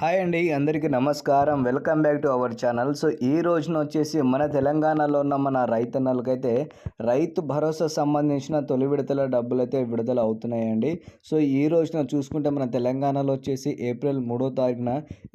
Hi అండి అందరికీ నమస్కారం. Welcome back to our channel. So ఈ రోజున వచ్చేసి మన తెలంగాణలో ఉన్న మన రైతన్నలకైతే రైతు భరోసా సంబంధించిన తొలి విడతల డబ్బులు అయితే విడుదల అవుతున్నాయండి. సో ఈ రోజున చూసుకుంటే మన తెలంగాణలో వచ్చేసి ఏప్రిల్ మూడో తారీఖున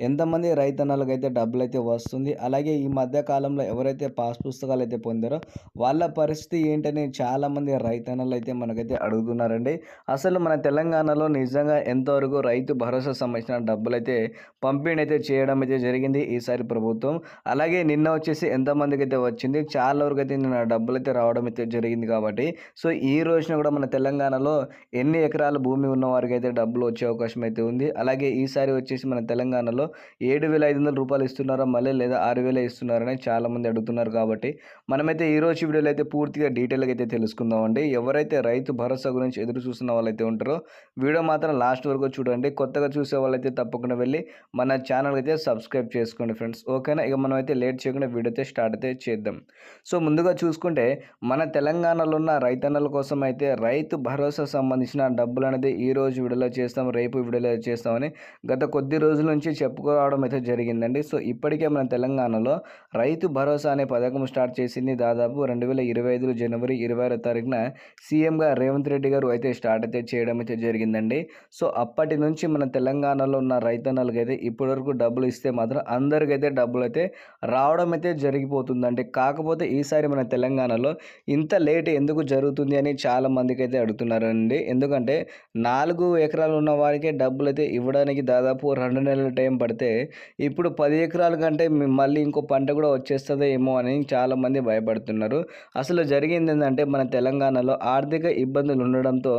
ఎంతమంది రైతన్నలకైతే డబ్బులు అయితే వస్తుంది అలాగే ఈ మధ్య కాలంలో ఎవరైతే పాస్ పుస్తకాలు అయితే పొందారో వాళ్ళ పరిస్థితి ఏంటని చాలామంది రైతన్నలు అయితే మనకైతే అడుగుతున్నారండి. అసలు మన తెలంగాణలో నిజంగా ఎంతవరకు రైతు భరోసా సంబంధించిన డబ్బులు అయితే పంపిణీ అయితే చేయడం అయితే జరిగింది ఈసారి ప్రభుత్వం. అలాగే నిన్న వచ్చేసి ఎంతమందికి అయితే వచ్చింది చాలా వరకు అయితే నిన్న డబ్బులు అయితే రావడం అయితే జరిగింది కాబట్టి. సో ఈ రోజున కూడా మన తెలంగాణలో ఎన్ని ఎకరాల భూమి ఉన్న వారికి అయితే డబ్బులు వచ్చే అవకాశం అయితే ఉంది. అలాగే ఈసారి వచ్చేసి మన తెలంగాణలో ఏడు వేల ఐదు వందల రూపాయలు ఇస్తున్నారా మళ్ళీ లేదా ఆరు వేలు ఇస్తున్నారని చాలామంది అడుగుతున్నారు కాబట్టి. మనమైతే ఈ రోజు వీడియోలో అయితే పూర్తిగా డీటెయిల్గా అయితే తెలుసుకుందామండి. ఎవరైతే రైతు భరోసా గురించి ఎదురు చూస్తున్న వాళ్ళైతే ఉంటారో వీడియో మాత్రం లాస్ట్ వరకు చూడండి. కొత్తగా చూసే వాళ్ళైతే తప్పకుండా వెళ్ళి మన ఛానల్ అయితే సబ్స్క్రైబ్ చేసుకోండి ఫ్రెండ్స్. ఓకేనా? ఇక మనం అయితే లేట్ చేయకుండా వీడియో అయితే స్టార్ట్ అయితే చేద్దాం. సో ముందుగా చూసుకుంటే మన తెలంగాణలో ఉన్న రైతన్నల కోసం అయితే రైతు భరోసా సంబంధించిన డబ్బులు అనేది ఈ రోజు విడుదల చేస్తాం రేపు విడుదల చేస్తామని గత కొద్ది రోజుల నుంచి చెప్పుకోవడం అయితే జరిగిందండి. సో ఇప్పటికే మన తెలంగాణలో రైతు భరోసా అనే పథకం స్టార్ట్ చేసింది దాదాపు రెండు వేల ఇరవై ఐదు జనవరి ఇరవై ఆరో తారీఖున సీఎంగా రేవంత్ రెడ్డి గారు అయితే స్టార్ట్ అయితే చేయడం అయితే జరిగిందండి. సో అప్పటి నుంచి మన తెలంగాణలో ఉన్న రైతన్నలకి అయితే ఇప్పటివరకు డబ్బులు ఇస్తే మాత్రం అందరికైతే డబ్బులు అయితే రావడం అయితే జరిగిపోతుందండి కాకపోతే ఈసారి మన తెలంగాణలో ఇంత లేట్ ఎందుకు జరుగుతుంది అని చాలా మందికి అయితే అడుగుతున్నారండి. ఎందుకంటే నాలుగు ఎకరాలు ఉన్న వారికే డబ్బులు అయితే ఇవ్వడానికి దాదాపు రెండు నెలల టైం పడితే ఇప్పుడు పది ఎకరాల కంటే మళ్ళీ ఇంకో పంట కూడా వచ్చేస్తుంది ఏమో అని చాలామంది భయపడుతున్నారు. అసలు జరిగింది ఏంటంటే మన తెలంగాణలో ఆర్థిక ఇబ్బందులు ఉండడంతో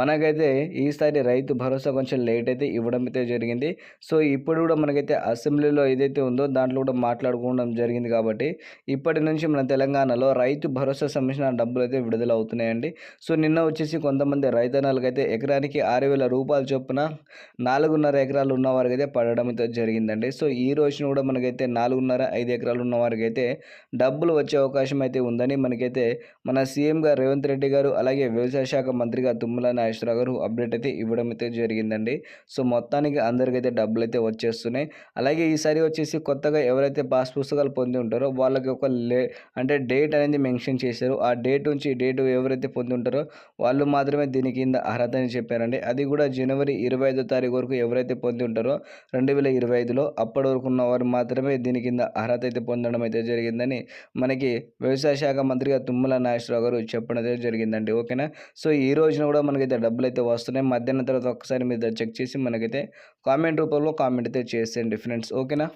మనకైతే ఈసారి రైతు భరోసా కొంచెం లేట్ అయితే ఇవ్వడం అయితే జరిగింది. సో ఇప్పుడు కూడా మనకైతే అసెంబ్లీలో ఏదైతే ఉందో దాంట్లో కూడా మాట్లాడుకోవడం జరిగింది కాబట్టి ఇప్పటి నుంచి మన తెలంగాణలో రైతు భరోసా సంబంధించిన డబ్బులు అయితే విడుదల అవుతున్నాయండి సో నిన్న వచ్చేసి కొంతమంది రైతన్నలకైతే ఎకరానికి ఆరు వేల రూపాయల చొప్పున నాలుగున్నర ఎకరాలు ఉన్న వారికి అయితే పడడం అయితే జరిగిందండి. సో ఈ రోజున కూడా మనకైతే నాలుగున్నర ఐదు ఎకరాలు ఉన్న వారికి అయితే డబ్బులు వచ్చే అవకాశం అయితే ఉందని మనకైతే మన సీఎంగా రేవంత్ రెడ్డి గారు అలాగే వ్యవసాయ శాఖ మంత్రిగా తుమ్మల నాగేశ్వరరావు గారు అప్డేట్ అయితే ఇవ్వడం అయితే జరిగిందండి. సో మొత్తానికి అందరికైతే డబ్బులు అయితే వచ్చేస్తున్నాయి. అలాగే ఈసారి వచ్చేసి కొత్తగా ఎవరైతే పాస్ పుస్తకాలు పొంది ఉంటారో వాళ్ళకి ఒక లే అంటే డేట్ అనేది మెన్షన్ చేశారు. ఆ డేట్ నుంచి డేట్ ఎవరైతే పొంది ఉంటారో వాళ్ళు మాత్రమే దీని కింద అర్హత అని చెప్పారండి. అది కూడా జనవరి ఇరవై ఐదో తారీఖు వరకు ఎవరైతే పొంది ఉంటారో రెండు వేల ఇరవై ఐదులో అప్పటి వరకు ఉన్న వారు మాత్రమే దీని కింద అర్హత అయితే పొందడం అయితే జరిగిందని మనకి వ్యవసాయ శాఖ మంత్రిగా తుమ్మల నాగేశ్వరరావు గారు చెప్పడం అయితే జరిగిందండి. ఓకేనా? సో ఈ రోజున కూడా మనకైతే డబ్బులు అయితే వస్తున్నాయి. మధ్యాహ్నం తర్వాత ఒకసారి మీరు చెక్ చేసి మనకైతే కామెంట్ రూపంలో కామెంట్ కామెంట్ అయితే చేసేయండి ఫ్రెండ్స్ ఓకేనా